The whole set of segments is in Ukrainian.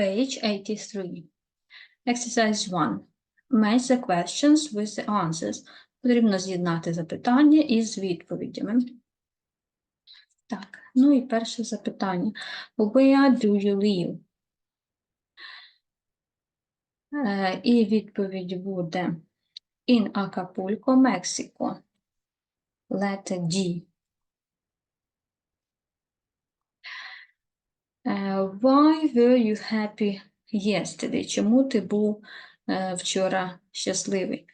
page 83. Exercise 1. Match the questions with the answers. Потрібно з'єднати запитання із відповідями. Так, ну і перше запитання. Where do you live? Е, І відповідь буде In Acapulco, Mexico. Letter D. Why were you happy yesterday? Чому ти був е, вчора щасливий?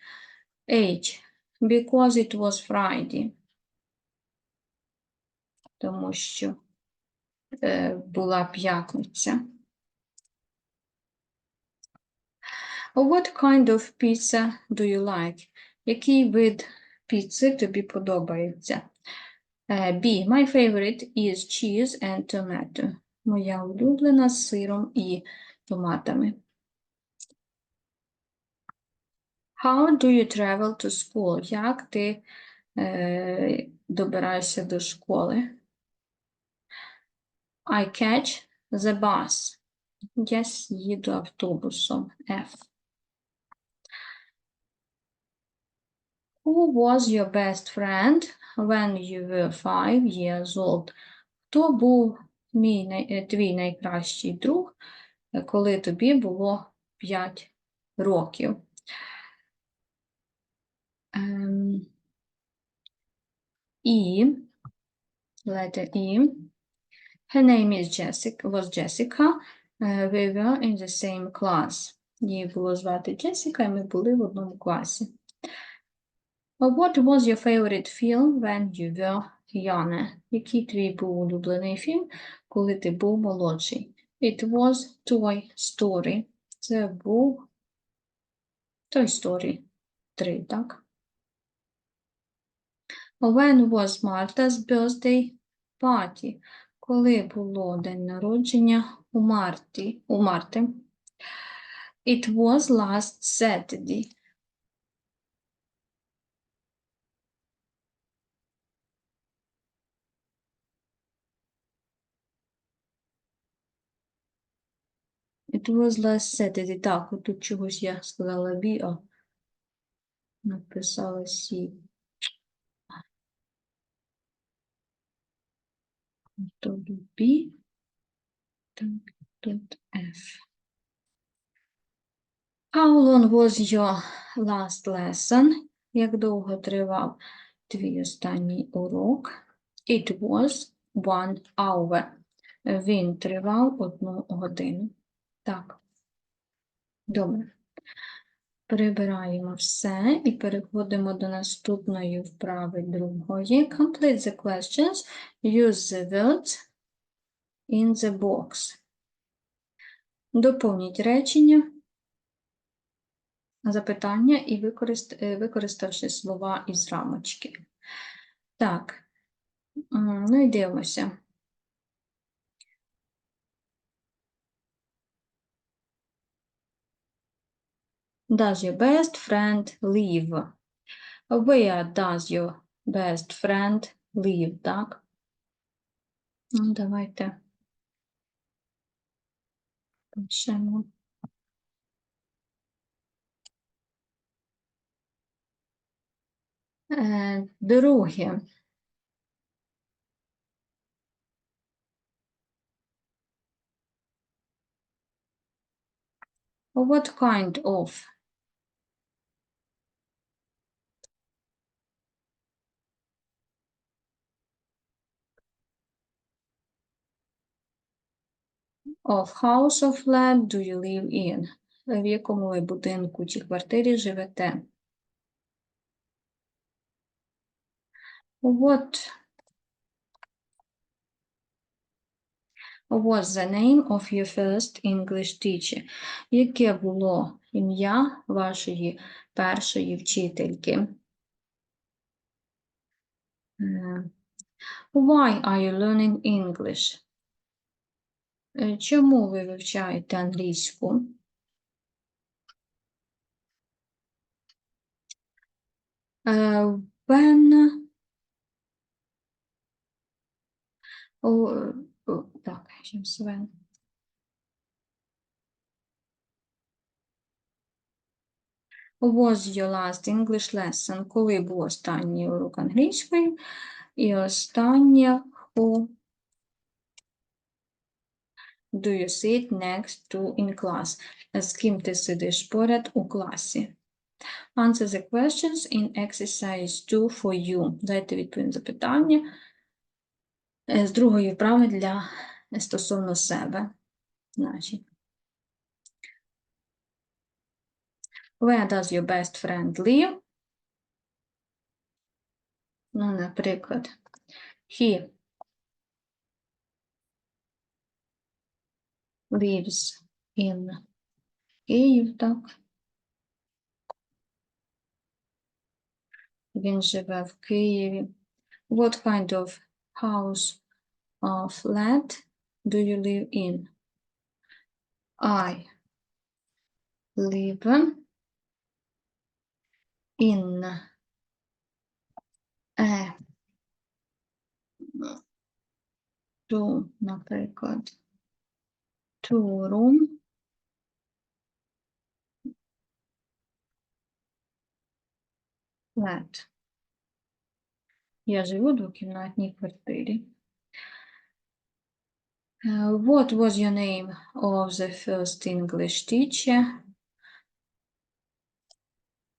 H. Because it was Friday. Тому що е, була п'ятниця. What kind of pizza do you like? Який вид піци тобі подобається? Е, B. My favorite is cheese and tomato. Моя улюблена з сиром і томатами. How do you travel to school? Як ти е, добираєшся до школи? I catch the bus. Я їду автобусом. F. Who was your best friend when you were five years old? Хто був мій, е, твій найкращий друг, е, коли тобі було 5 років? Ем, І, letter E. Her name is Jessica, was Jessica. Uh, we were in the same class. Її було звати Джесіка, і ми були в одному класі. What was your favorite film when you were younger? Який твій був улюблений фільм, коли ти був молодший? It was Toy Story. Це був Toy Story 3, так? When was Martha's birthday party? Коли було день народження у Марти? It was last Saturday. It was last Saturday. Так, тут чогось я сказала B, а написала C. Тут B, так, тут F. How long was your last lesson? Як довго тривав твій останній урок? It was one hour. Він тривав одну годину. Так. Добре. Прибираємо все і переходимо до наступної вправи другої. Complete the questions. Use the words in the box. Доповніть речення, запитання і використ- е, використавши слова із рамочки. Так, ну і дивимося. Does your best friend live? Where does your best friend live? Так? Ну, давайте. Пишемо. Е, Друге. What kind of of house or flat do you live in? В якому ви будинку чи квартирі живете? What was the name of your first English teacher? Яке було ім'я вашої першої вчительки? Е, Why are you learning English? Е, чому ви вивчаєте англійську? Е, when так, when. Was your last English lesson? Коли був останній урок англійської? І останнє who do you sit next to in class? З ким ти сидиш поряд у класі? Answer the questions in exercise 2 for you. Дайте відповідь на запитання е, з другої вправи для е, стосовно себе. Значить. Where does your best friend live? Ну, наприклад, he lives in Київ, так? Він живе в Києві. What kind of house or flat do you live in? I live in a two, наприклад, Room flat. Я живу у двокімнатній квартирі. Uh, what was your name of the first English teacher?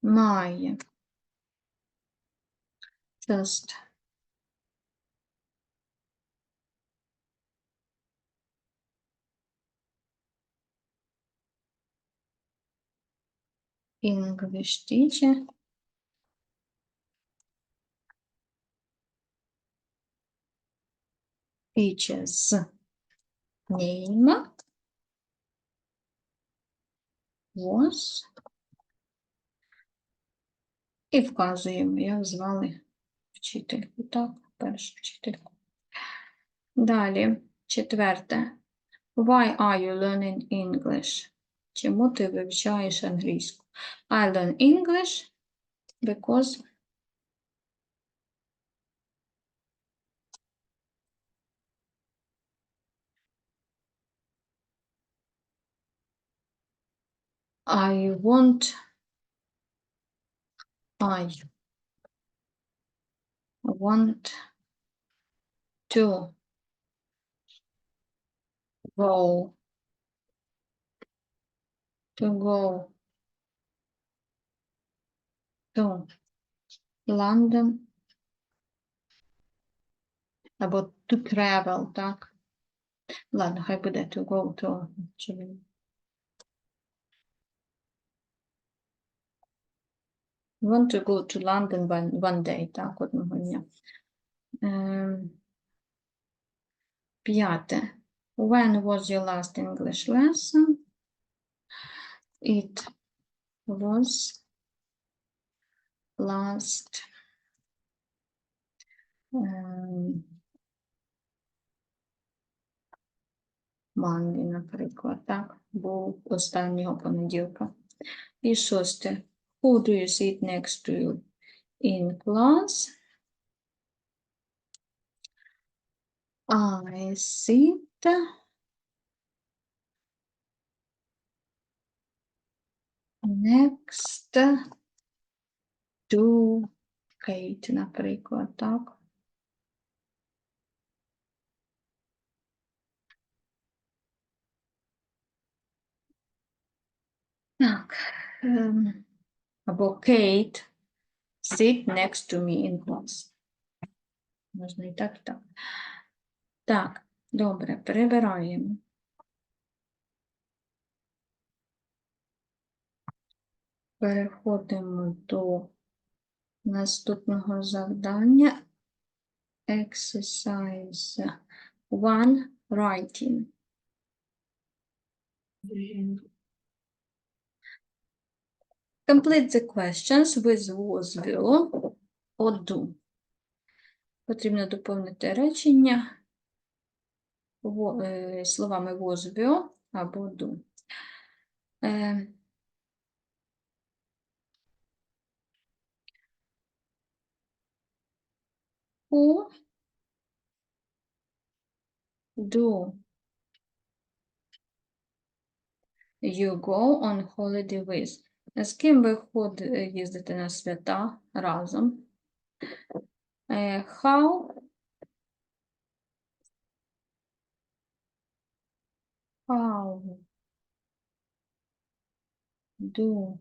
My first English teacher teacher's name was і вказуємо, як звали вчительку. Так, першу вчительку. Далі, четверте. Why are you learning English? Чому ти вивчаєш англійську? I learn English because I want I want to go to go to London або to travel, так? Ладно, хай буде to go to. чи він- Want to go to London one, one day, так, одного дня. Ем, П'яте. When was your last English lesson? It was last ем, Monday, наприклад, так, був останнього понеділка. І шосте. Who do you sit next to you in class? I sit next to Kate, наприклад, так. Так. ем, Або Kate sit next to me in class. Можна і так, і так. Так, добре, перебираємо. Переходимо до наступного завдання. Exercise 1 writing. Complete the questions with was will or do. Потрібно доповнити речення е, словами was will або do. Е, Who do you go on holiday with? З ким ви е, їздите на свята разом? Е, How How do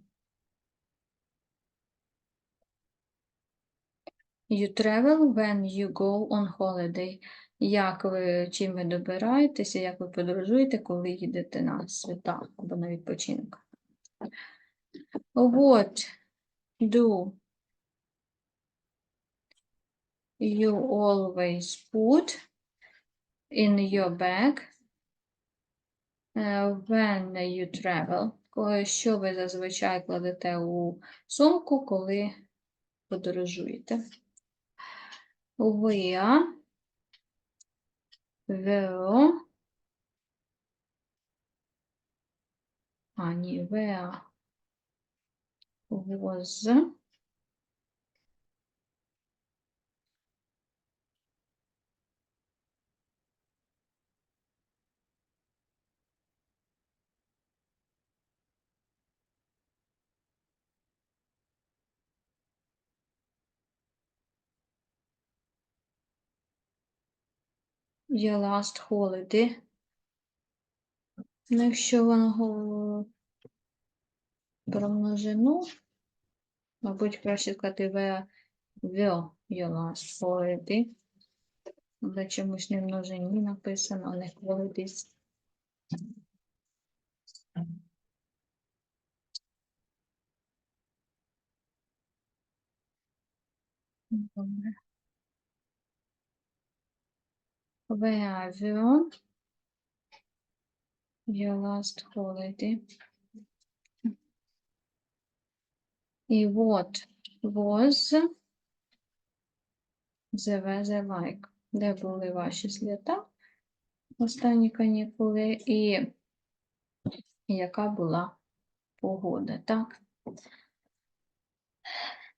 you travel when you go on holiday? Як ви, чим ви добираєтеся, як ви подорожуєте, коли їдете на свята або на відпочинок? What do you always put in your bag е, when you travel? Що ви зазвичай кладете у сумку, коли подорожуєте? Where will а, ні, where was your last holiday? Ну, якщо воно говорить про множину, мабуть, краще сказати were your last holiday. Але чомусь не множині написано, а не holidays. Добре. Where your last holiday? І what was the weather like? Де були ваші свята? Останні канікули і яка була погода, так?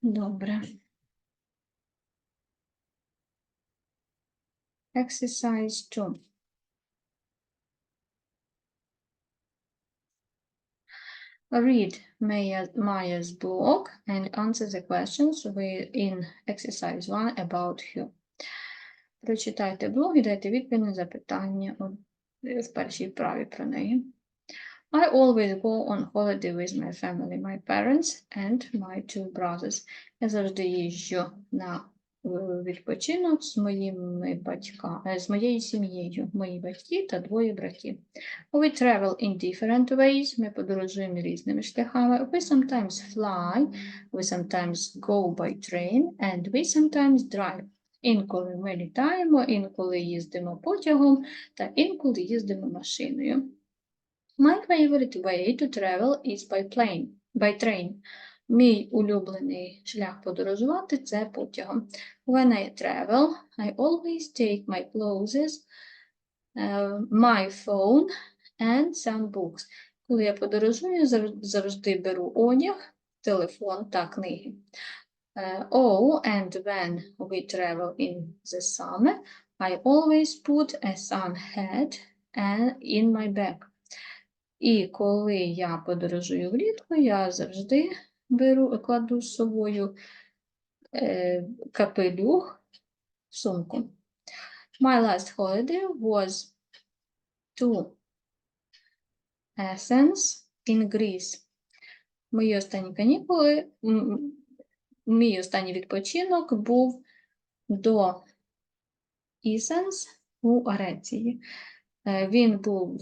Добре. Exercise 2. Read Maya, Maya's blog and answer the questions with- in exercise 1 about her. Прочитайте блог і дайте відповідь на запитання о- е, в першій вправі про неї. I always go on holiday with my family, my parents and my two brothers. Я завжди їжджу на е, відпочинок з моїми батьками, з моєю сім'єю, мої батьки та двоє братів. We travel in different ways. Ми подорожуємо різними шляхами. We sometimes fly, we sometimes go by train, and we sometimes drive. Інколи ми літаємо, інколи їздимо потягом, та інколи їздимо машиною. My favorite way to travel is by plane, by train. Мій улюблений шлях подорожувати це потягом. When I travel, I always take my clothes, uh, my phone and some books. Коли я подорожую, завжди беру одяг, телефон та книги. Uh, oh, and when we travel in the summer, I always put a sun hat uh, in my bag. І коли я подорожую влітку, я завжди беру, кладу з собою е, капелюх сумку. My last holiday was to Athens in Greece. Мої останні канікули, мій останній відпочинок був до Ісенс у Греції. Е, Він був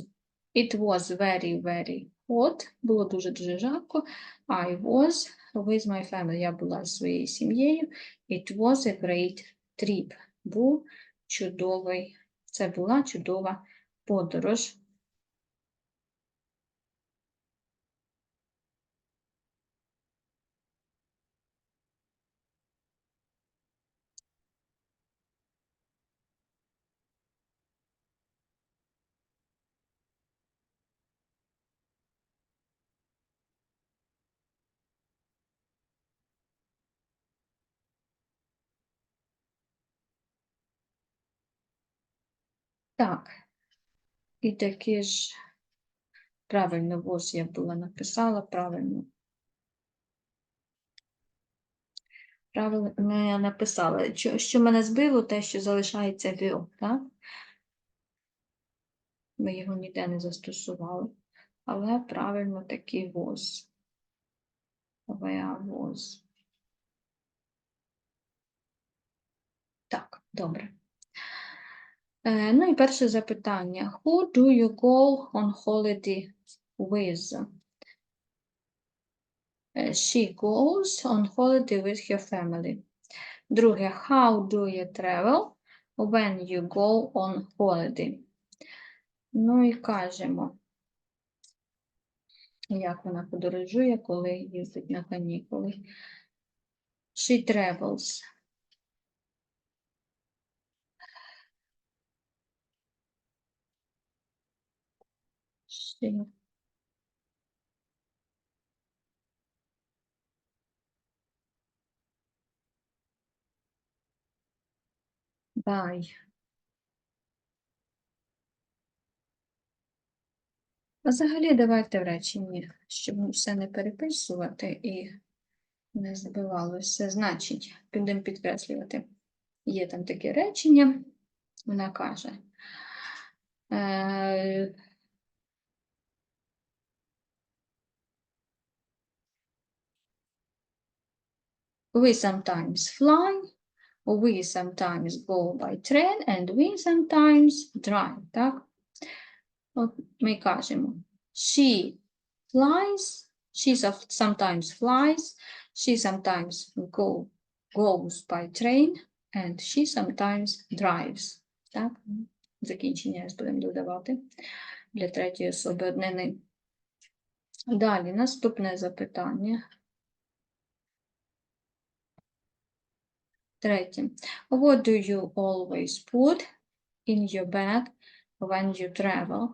It was very, very hot. Було дуже-дуже жарко. I was with my family. Я була зі своєю сім'єю. It was a great trip. Був чудовий. Це була чудова подорож. Так, і таке ж правильно ось я була написала правильно. Правильно ну, я написала, що що мене збило, те, що залишається віо, так? Ми його ніде не застосували, але правильно такий воз. воз. Так, добре. Е, ну і перше запитання. Who do you go on holiday with? Е, She goes on holiday with her family. Друге, how do you travel when you go on holiday? Ну і кажемо, як вона подорожує, коли їздить на канікули. She travels. By. А Взагалі, давайте в реченні, щоб все не переписувати і не збивалося. Значить, підемо підкреслювати. Є там таке речення, вона каже. Е, we sometimes fly, we sometimes go by train, and we sometimes drive, так? От ми кажемо, she flies, she sometimes flies, she sometimes go, goes by train, and she sometimes drives. Так? Закінчення будемо додавати для третьої особи однини. Далі, наступне запитання. Третє. What do you always put in your bag when you travel?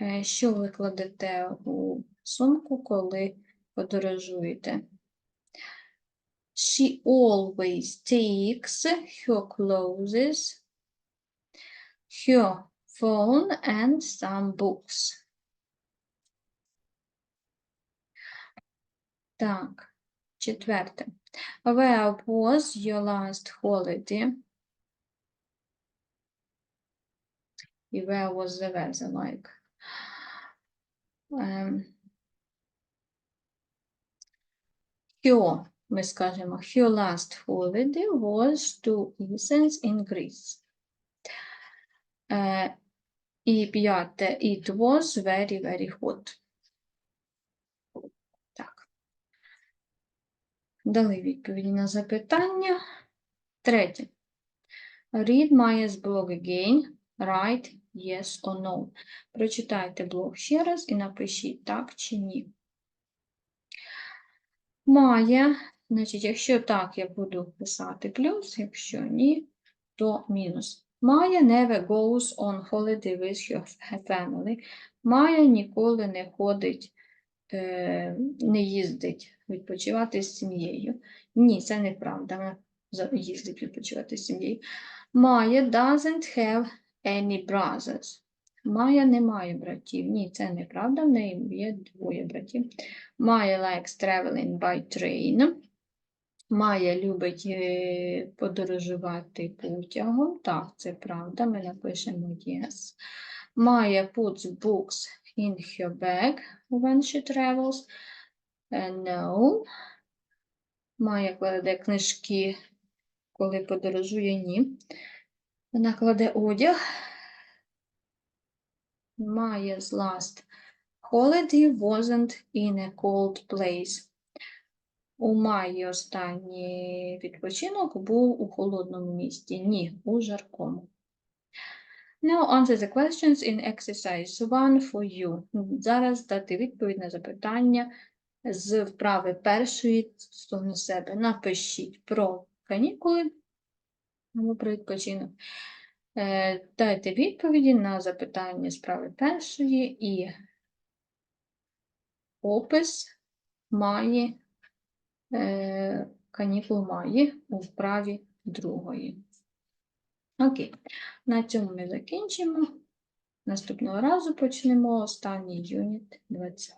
Е, Що ви кладете у сумку, коли подорожуєте? She always takes her clothes, her phone and some books. Так, четверте. Where was your last holiday? І where was the weather like? Ем, Her, ми скажемо, her last holiday was two seasons in Greece. Е, і п'яте, it was very, very hot. Дали відповіді на запитання. Третє. Read Maya's blog again. Write yes or no. Прочитайте блог ще раз і напишіть так чи ні. Має, значить, якщо так, я буду писати плюс, якщо ні, то мінус. Має never goes on holiday with her family. Має ніколи не ходить, не їздить відпочивати з сім'єю. Ні, це неправда. Вона їздить відпочивати з сім'єю. Має doesn't have any brothers. Майя не має братів. Ні, це неправда, в неї є двоє братів. Майя likes traveling by train. Майя любить е, подорожувати потягом. Так, це правда, ми напишемо yes. Майя puts books in her bag when she travels. No. Майя кладе книжки, коли подорожує, ні. Вона кладе одяг. Maya's last holiday wasn't in a cold place. У Майї останній відпочинок був у холодному місті. Ні, у жаркому. Now answer the questions in exercise 1 for you. Зараз дати відповідь на запитання з вправи першої сторони себе. Напишіть про канікули або про відпочинок. Е, Дайте відповіді на запитання справи першої і опис має е, канікул має у вправі другої. Окей, на цьому ми закінчимо. Наступного разу почнемо останній юніт 20.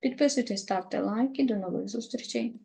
Підписуйтесь, ставте лайки. До нових зустрічей!